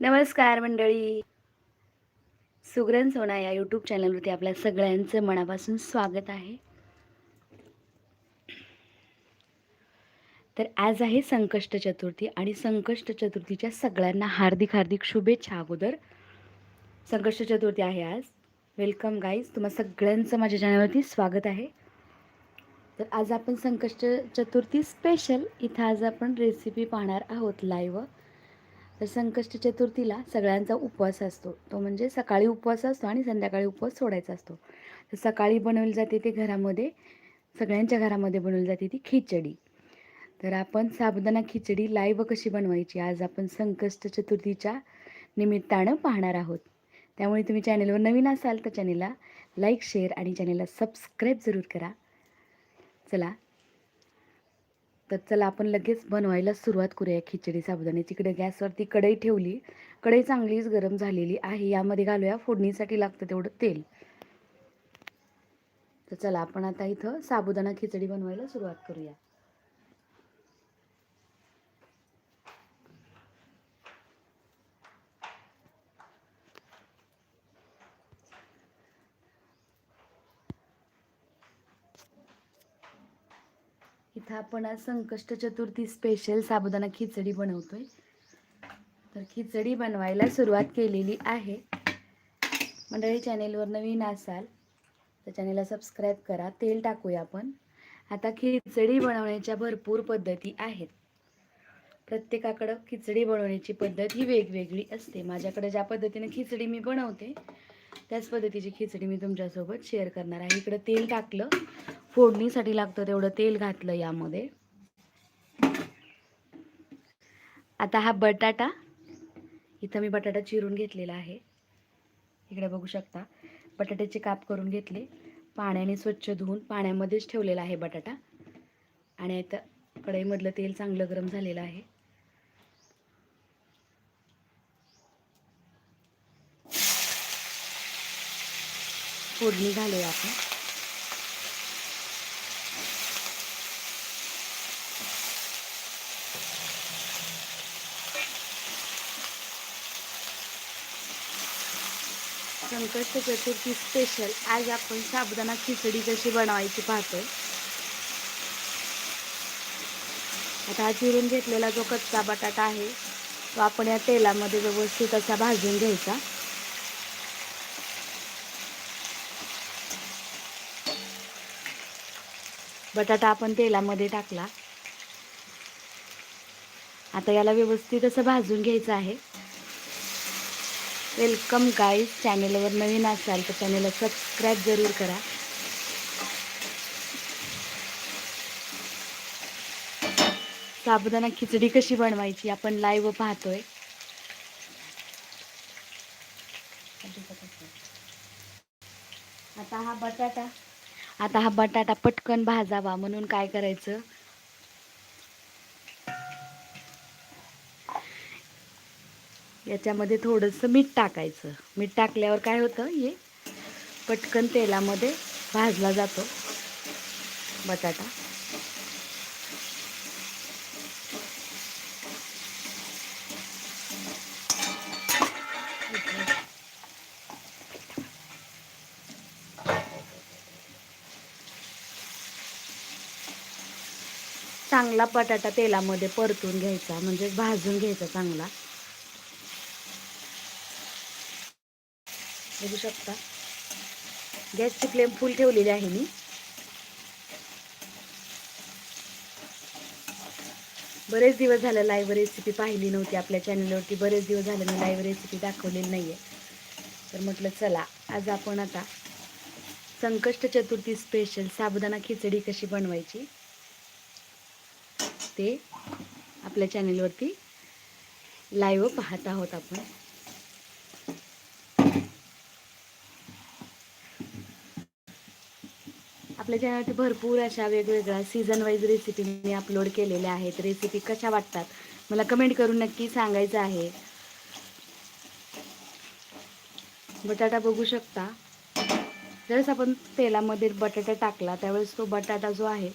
नमस्कार मंडळी. सुग्रण सोना या यूट्यूब चॅनलवरती आपल्या सगळ्यांचं मनापासून स्वागत आहे. तर आज आहे संकष्ट चतुर्थी आणि संकष्ट चतुर्थीच्या सगळ्यांना हार्दिक हार्दिक शुभेच्छा अगोदर. संकष्ट चतुर्थी आहे आज. वेलकम गाईज तुम्हा सगळ्यांचं माझ्या चॅनलवरती स्वागत आहे. तर आज आपण संकष्ट चतुर्थी स्पेशल इथं आज आपण रेसिपी पाहणार आहोत लाईव्ह तर संकष्ट चतुर्थीला सगळ्यांचा उपवास असतो. तो म्हणजे सकाळी उपवास असतो आणि संध्याकाळी उपवास सोडायचा असतो. तर सकाळी बनवली जाते ते घरामध्ये सगळ्यांच्या घरामध्ये बनवली जाते ती खिचडी. तर आपण साबुदाणा खिचडी लाईव्ह कशी बनवायची? आज आपण संकष्ट चतुर्थीच्या निमित्तानं पाहणार आहोत. त्यामुळे तुम्ही चॅनेलवर नवीन असाल तर चॅनेलला लाईक शेअर आणि चॅनेलला सबस्क्राईब जरूर करा. चला तर चला आपण लगेच बनवायला सुरुवात करूया खिचडी साबुदाणे. तिकडे गॅसवरती कढई ठेवली कढई चांगलीच गरम झालेली आहे. यामध्ये घालूया फोडणीसाठी लागतं तेवढं तेल. तर चला आपण आता इथं साबुदाणा खिचडी बनवायला सुरुवात करूया. इथं आपण आज संकष्ट चतुर्थी स्पेशल साबुदाणा खिचडी बनवतोय. तर खिचडी बनवायला सुरुवात केलेली आहे. मंडळी चॅनेलवर नवीन असाल तर चॅनेलला सबस्क्राईब करा. तेल टाकूया आपण. आता खिचडी बनवण्याच्या भरपूर पद्धती आहेत. प्रत्येकाकडं खिचडी बनवण्याची पद्धत ही वेगवेगळी असते. माझ्याकडे ज्या पद्धतीने खिचडी मी बनवते त्याच पद्धतीची खिचडी मी तुमच्यासोबत शेअर करणार आहे. इकडं तेल टाकलं. फोडणीसाठी लागतं तेवढं तेल घातलं यामध्ये. आता हा बटाटा इथं मी बटाटा चिरून घेतलेला आहे. इकडे बघू शकता. बटाट्याचे काप करून घेतले. पाण्याने स्वच्छ धुवून पाण्यामध्येच ठेवलेला आहे बटाटा. आणि इथं कढईमधलं तेल चांगलं गरम झालेलं आहे. फोडणी घालूया आपण. संकष्ट चतुर्थी स्पेशल आज आपण साबुदाणा खिचडी कशी बनवायची पाहतो आता हा चिरून घेतलेला जो कच्चा बटाटा आहे तो आपण या तेलामध्ये व्यवस्थित असा भाजून घ्यायचा. बटाटा आपण तेलामध्ये टाकला. आता याला व्यवस्थित असं भाजून घ्यायचं आहे. वेलकम गाईज चॅनेलवर नवीन असाल तर चॅनेलला सबस्क्राईब जरूर करा. साबुदाणा खिचडी कशी बनवायची आपण लाईव्ह पाहतोय. आता हा बटाटा आता हा बटाटा पटकन भाजावा म्हणून काय करायचं? याच्यामध्ये थोडंसं मीठ टाकायचं. मीठ टाकल्यावर काय होतं हे पटकन तेलामध्ये भाजला जातो बटाटा. चांगला बटाटा तेलामध्ये परतून घ्यायचा म्हणजे भाजून घ्यायचा चांगला. बघू शकता. गॅसची फ्लेम फुल ठेवलेली आहे मी. बरेच दिवस झालं लाईव्ह रेसिपी पाहिली नव्हती आपल्या चॅनलवरती बरेच दिवस झाले मी लाईव्ह रेसिपी दाखवलेली नाही आहे तर म्हटलं चला आज आपण आता संकष्ट चतुर्थी स्पेशल साबुदाणा खिचडी कशी बनवायची ते आपल्या चॅनलवरती लाईव्ह पाहत आहोत आपण. आपल्या चॅनलवरती भरपूर अशा वेगवेगळ्या सीझन वाईज रेसिपी मी अपलोड केलेल्या आहेत. रेसिपी कशा वाटतात? मला कमेंट करून नक्की सांगायचं आहे. बटाटा बघू शकता. ज्यावेळेस आपण तेलामध्ये बटाटा टाकला त्यावेळेस तो बटाटा जो आहे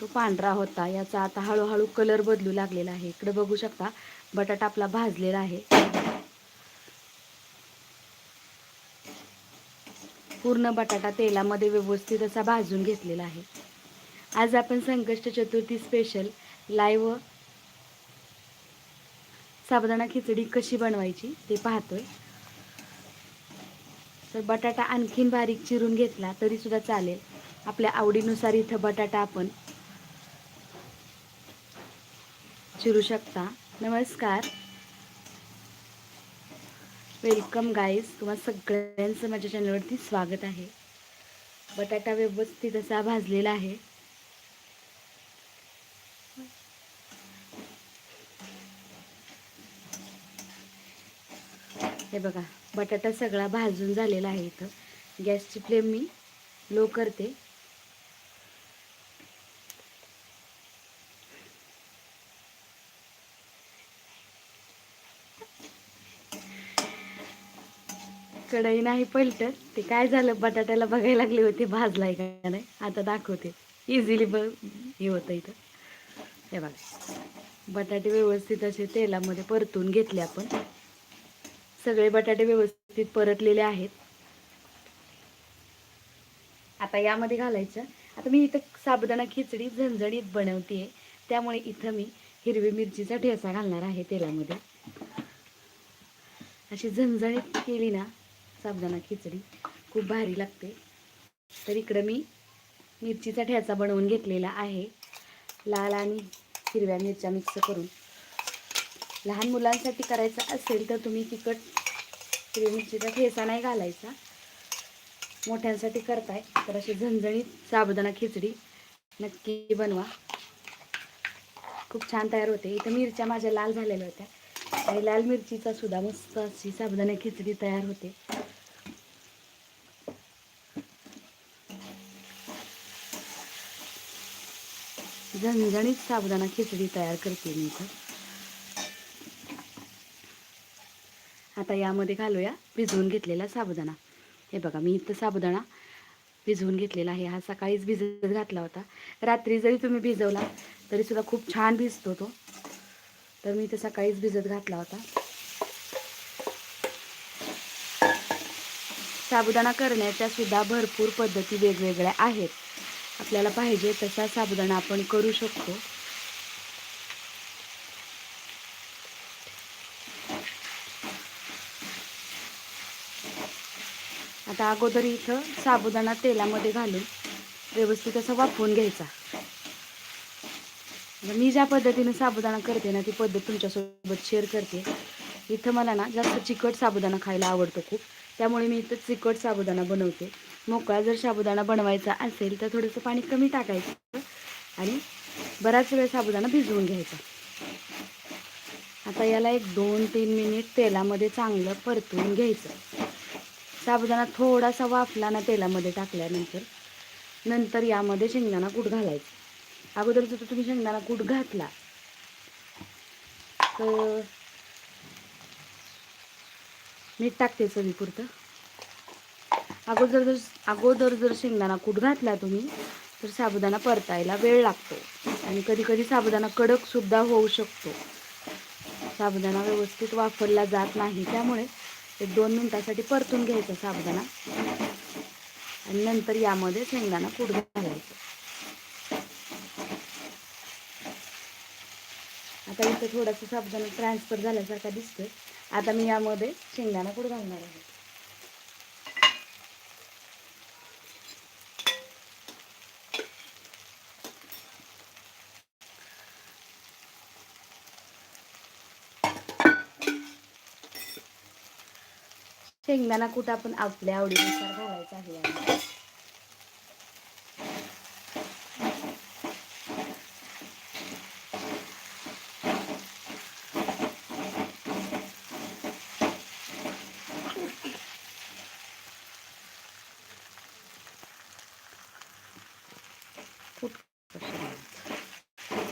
तो पांढरा होता. याचा आता हळूहळू कलर बदलू लागलेला आहे. इकडे बघू शकता बटाटा आपला भाजलेला आहे. पूर्ण बटाटा तेलामध्ये व्यवस्थित असा भाजून घेतलेला आहे. आज आपण संकष्ट चतुर्थी स्पेशल लाईव्ह साबुदाणा खिचडी कशी बनवायची ते पाहतोय. तर बटाटा आणखीन बारीक चिरून घेतला तरी सुद्धा चालेल. आपल्या आवडीनुसार इथं बटाटा आपण चिरू शकता. नमस्कार. वेलकम गाईज तुम्हाला सगळ्यांचं माझ्या चॅनलवरती स्वागत आहे. बटाटा व्यवस्थित असा भाजलेला आहे. हे बघा बटाटा सगळा भाजून झालेला आहे इथं. गॅसची फ्लेम मी लो करते. कढई नाही पलटत. ते काय झालं? बटाट्याला बघायला लागले होते भाजलाय का नाही? आता दाखवते. इझिली ब हे होतं इथं. हे बघा. बटाटे व्यवस्थित असे तेलामध्ये परतून घेतले आपण. सगळे बटाटे व्यवस्थित परतलेले आहेत. आता यामध्ये घालायचं. आता मी इथं साबुदाणा खिचडी झणझणीत बनवते त्यामुळे इथं मी हिरवी मिरचीचा ठेसा घालणार आहे तेलामध्ये. अशी झणझणीत केली ना साबुदाणा खिचडी. खूप भारी लागते. तर इकडं मी मिरचीचा ठेचा बनवून घेतलेला आहे. लाल आणि हिरव्या मिरच्या मिक्स करून. लहान मुलांसाठी करायचं असेल तर तुम्ही तिखट हिरव्या मिरचीचा ठेचा नाही घालायचा. मोठ्यांसाठी करताय तर अशी झणझणीत साबुदाणा खिचडी नक्की बनवा. खूप छान तयार होते. इथं मिरच्या माझ्या लाल झालेल्या होत्या. आणि लाल मिरचीचा सुद्धा मस्त अशी साबुदाणा खिचडी तयार होते. झणझणीत साबुदाणा खिचडी तयार करते मी इथं. आता यामध्ये घालूया भिजवून घेतलेला साबुदाणा. हे बघा मी इथं साबुदाणा भिजवून घेतलेला आहे. हा सकाळीच भिजत घातला होता. रात्री जरी तुम्ही भिजवला तरी सुद्धा खूप छान भिजतो तो. तर मी इथं सकाळीच भिजत घातला होता. साबुदाणा करण्याच्या सुद्धा भरपूर पद्धती वेगवेगळ्या आहेत. आपल्याला पाहिजे तसा साबुदाणा आपण करू शकतो. आता अगोदर इथं साबुदाणा तेलामध्ये घालून व्यवस्थित असं वाफवून घ्यायचा. मी ज्या पद्धतीनं साबुदाणा करते ना ती पद्धत तुमच्यासोबत शेअर करते. इथं मला ना जास्त चिकट साबुदाणा खायला आवडतो खूप. त्यामुळे मी इथं चिकट साबुदाणा बनवते. मोकळा जर साबुदाणा बनवायचा असेल तर थोडंसं पाणी कमी टाकायचं आणि बराच वेळ साबुदाणा भिजवून घ्यायचा. आता याला एक दोन तीन मिनिट तेलामध्ये चांगलं परतून घ्यायचं. साबुदाणा थोडासा वाफला ना तेलामध्ये टाकल्यानंतर नंतर यामध्ये शेंगदाणा कूट घालायचं. अगोदर जर तुम्ही शेंगदाणा कूट घातला तर मीठ टाकते चवीपुरतं. अगोदर जर अगोदर जर शेंगदाणा कूट घातला तुम्ही तर साबुदाणा परतायला वेळ लागतो. आणि कधी कधी साबुदाणा कडकसुद्धा होऊ शकतो. साबुदाणा व्यवस्थित वापरला जात नाही त्यामुळे एक दोन मिनटासाठी परतून घ्यायचा साबुदाणा. आणि नंतर यामध्ये शेंगदाणा कूट घालायचं. आता इथं थोडासा साबुदाणा ट्रान्सफर झाल्यासारखा दिसतोय. आता मी यामध्ये शेंगदाणा कूट घालणार आहे. शेंगदाणा कुठं आपण आपल्या आवडीनुसार घालायचा आहे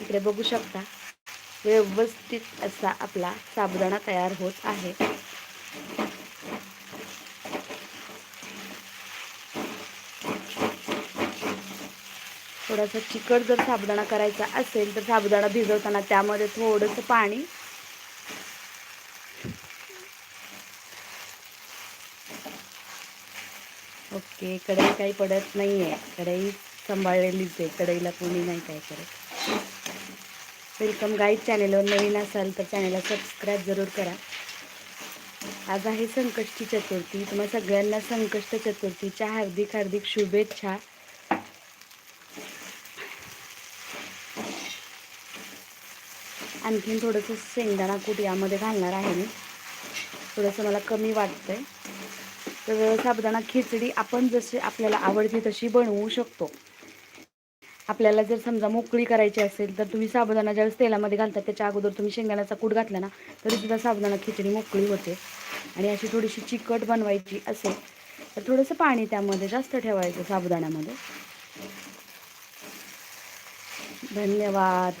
इकडे बघू शकता व्यवस्थित असा आपला साबुदाणा तयार होत आहे. थोडासा चिकट जर साबुदाणा करायचा असेल तर साबुदाणा भिजवताना त्यामध्ये थोडंसं पाणी. ओके कढई काही पडत नाही आहे कढई सांभाळलेलीच आहे. कढईला कोणी नाही काय करत. वेलकम गाईड चॅनेलवर नवीन असाल तर चॅनेलला सबस्क्राईब जरूर करा. आज आहे संकष्टी चतुर्थी. तुम्हा सगळ्यांना संकष्ट चतुर्थीच्या हार्दिक हार्दिक शुभेच्छा. आणखीन थोडंसं शेंगदाणा कूट यामध्ये घालणार आहे मी. थोडंसं मला कमी वाटतं आहे तर साबुदाणा खिचडी आपण जशी आपल्याला आवडते तशी बनवू शकतो. आपल्याला जर समजा मोकळी करायची असेल तर तुम्ही साबुदाणा ज्यावेळेस तेलामध्ये घालता त्याच्या अगोदर तुम्ही शेंगदाण्याचा कूट घातला ना तरी सुद्धा साबुदाणा खिचडी मोकळी होते. आणि अशी थोडीशी चिकट बनवायची असेल तर थोडंसं पाणी त्यामध्ये जास्त ठेवायचं साबुदाण्यामध्ये. धन्यवाद.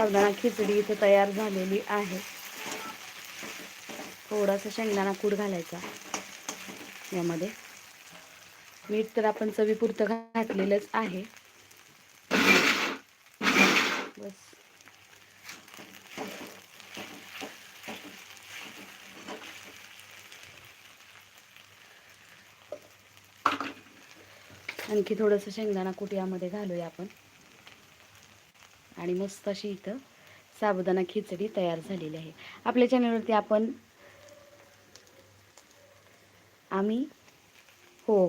साबुदाणा खिचडी इथे तयार झालेली आहे. थोडासा शेंगदाणा कूट घालायचा. यामध्ये मीठ तर आपण चवीपुरतं घातलेलंच आहे. बस. आणखी थोडंसं शेंगदाणा कूट यामध्ये घालूया आपण. आणि मस्त अशी इथं साबुदाणा खिचडी तयार झालेली आहे. आपल्या चॅनलवरती आपण आम्ही हो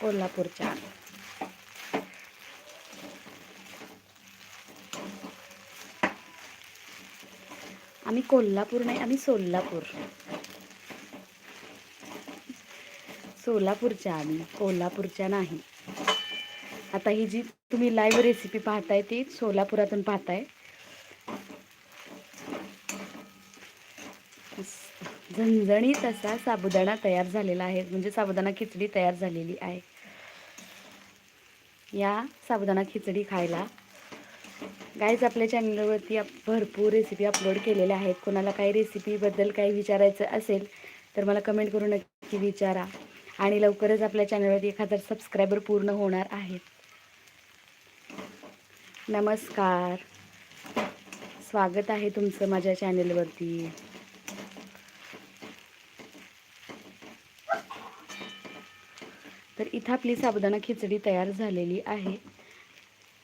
कोल्हापूरच्या. आम्ही कोल्हापूर नाही आम्ही सोलापूर. सोलापूरच्या आम्ही कोल्हापूरच्या नाही. आता ही जी तुम्ही लाईव्ह रेसिपी पाहताय ती सोलापुरातून पाहताय. झणझणीत असा साबुदाणा तयार झालेला आहे. म्हणजे साबुदाणा खिचडी तयार झालेली आहे. या साबुदाणा खिचडी खायला. गाईज आपल्या चॅनलवरती आप- भरपूर रेसिपी अपलोड केलेल्या आहेत. कोणाला काही रेसिपीबद्दल काही विचारायचं असेल तर मला कमेंट करून नक्की विचारा. आणि लवकरच आपल्या चॅनलवरती एक हजार सबस्क्रायबर पूर्ण होणार आहेत नमस्कार. स्वागत आहे तुमचं माझ्या चॅनलवरती. तर इथं आपली साबुदाणा खिचडी तयार झालेली आहे.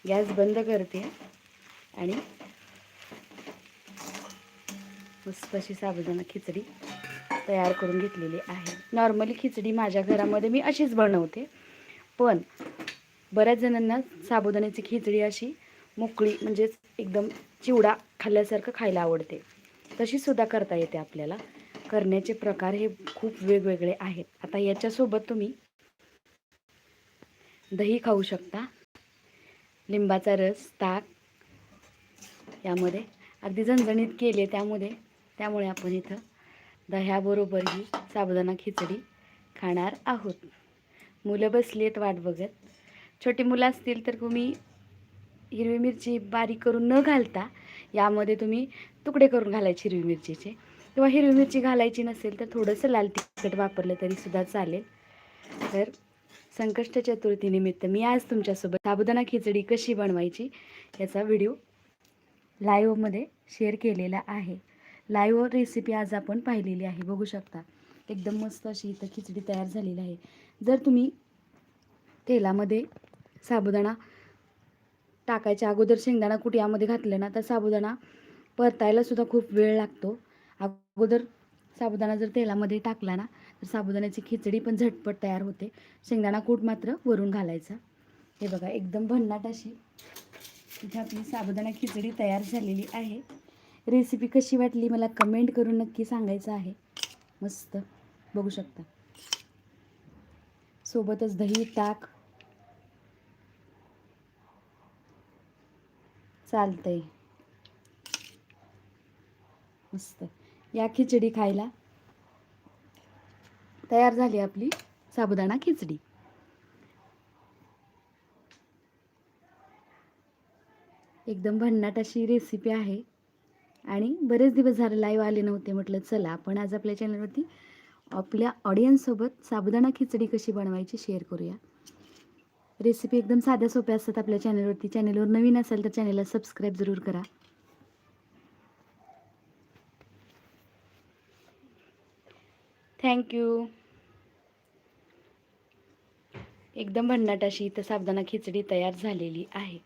गॅस बंद करते आणि मस्त अशी साबुदाणा खिचडी तयार करून घेतलेली आहे. नॉर्मली खिचडी माझ्या घरामध्ये मी अशीच बनवते. पण बऱ्याच जणांना साबुदाण्याची खिचडी अशी मोकळी म्हणजेच एकदम चिवडा खाल्ल्यासारखं खायला आवडते. तशीसुद्धा करता येते आपल्याला. करण्याचे प्रकार हे खूप वेगवेगळे आहेत. आता याच्यासोबत तुम्ही दही खाऊ शकता. लिंबाचा रस ताक यामध्ये अगदी झणझणीत केले त्यामध्ये त्यामुळे आपण इथं दह्याबरोबर ही साबुदाणा खिचडी खाणार आहोत. मुलं बसली आहेत वाट बघत. छोटी मुलं असतील तर तुम्ही हिरवी मिरची बारीक करून न घालता यामध्ये तुम्ही तुकडे करून घालायचे हिरवी मिरचीचे. किंवा हिरवी मिरची घालायची नसेल तर थोडंसं लाल तिखट वापरलं तरीसुद्धा चालेल. तर संकष्ट चतुर्थीनिमित्त मी आज तुमच्यासोबत साबुदाणा खिचडी कशी बनवायची याचा व्हिडिओ लाईव्हमध्ये शेअर केलेला आहे. लाईव्ह रेसिपी आज आपण पाहिलेली आहे. बघू शकता. एकदम मस्त अशी इथं खिचडी तयार झालेली आहे. जर तुम्ही तेलामध्ये साबुदाणा टाकायच्या अगोदर शेंगदाणा कुटियामध्ये घातलं ना तर साबुदाणा परतायला सुद्धा खूप वेळ लागतो. अगोदर साबुदाणा जर तेलामध्ये टाकला ना तर साबुदाण्याची खिचडी पण झटपट तयार होते. शेंगदाणा कूट मात्र वरून घालायचा. हे बघा एकदम भन्नाट अशी इथे आपली साबुदाणा खिचडी तयार झालेली आहे. रेसिपी कशी वाटली मला कमेंट करून नक्की सांगायचं आहे. मस्त. बघू शकता. सोबतच दही ताक चालतंय. मस्त. या खिचडी खायला. तयार झाली आपली साबुदाणा खिचडी. एकदम भन्नाट अशी रेसिपी आहे. आणि बरेच दिवस झाले लाईव्ह आले नव्हते म्हटलं चला आपण आज आपल्या चॅनलवरती आपल्या ऑडियन्ससोबत साबुदाणा खिचडी कशी बनवायची शेअर करूया. रेसिपी एकदम साध्या सोप्या असतात आपल्या चॅनलवरती चॅनलवर नवीन असेल तर चॅनलला सबस्क्राईब जरूर करा. थँक्यू एकदम भन्नाट अशी इथं साबदाना खिचडी तयार झालेली आहे.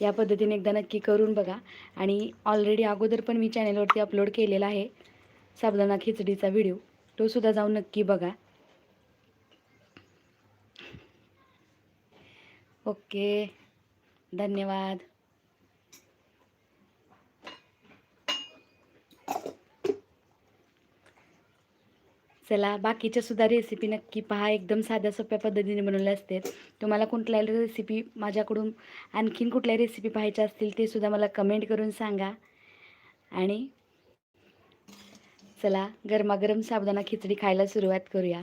या पद्धतीने एकदा नक्की करून बघा. आणि ऑलरेडी अगोदर पण मी चॅनलवरती अपलोड केलेला आहे साबदाना खिचडीचा व्हिडिओ तो सुद्धा जाऊन नक्की बघा. ओके. धन्यवाद. चला बाकीच्या सुद्धा रेसिपी नक्की पहा. एकदम साध्या सोप्या पद्धतीने बनवल्या असते. तुम्हाला कुठल्या रेसिपी माझ्याकडून आणखीन कुठल्या रेसिपी पाहायच्या असतील ते सुद्धा मला कमेंट करून सांगा. आणि चला गरमागरम साबुदाणा खिचडी खायला सुरुवात करूया.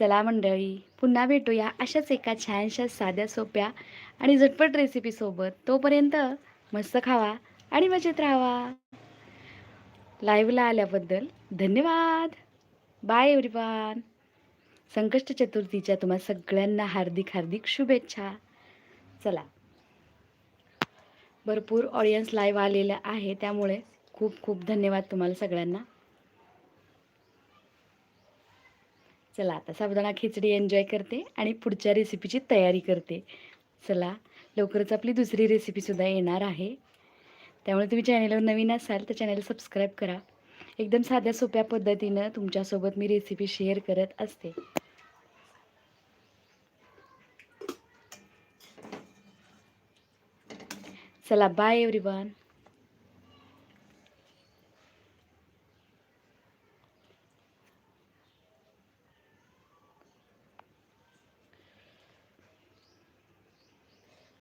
चला मंडळी पुन्हा भेटूया अशाच एका छानशा साध्या सोप्या आणि झटपट रेसिपीसोबत तोपर्यंत मस्त खावा आणि मजेत राहावा. लाईव्हला आल्याबद्दल धन्यवाद. बाय एव्हरीवन संकष्ट चतुर्थीच्या तुम्हा सगळ्यांना हार्दिक हार्दिक शुभेच्छा. चला. भरपूर ऑडियन्स लाईव्ह आलेलं आहे त्यामुळे खूप खूप धन्यवाद तुम्हाला सगळ्यांना. चला आता साबुदाणा खिचडी एन्जॉय करते आणि पुढच्या रेसिपीची तयारी करते. चला लवकरच आपली दुसरी रेसिपीसुद्धा येणार आहे. त्यामुळे तुम्ही चॅनलवर नवीन असाल तर चॅनल सबस्क्राईब करा. एकदम साध्या सोप्या पद्धतीनं तुमच्यासोबत मी रेसिपी शेअर करत असते. चला बाय एव्हरीवन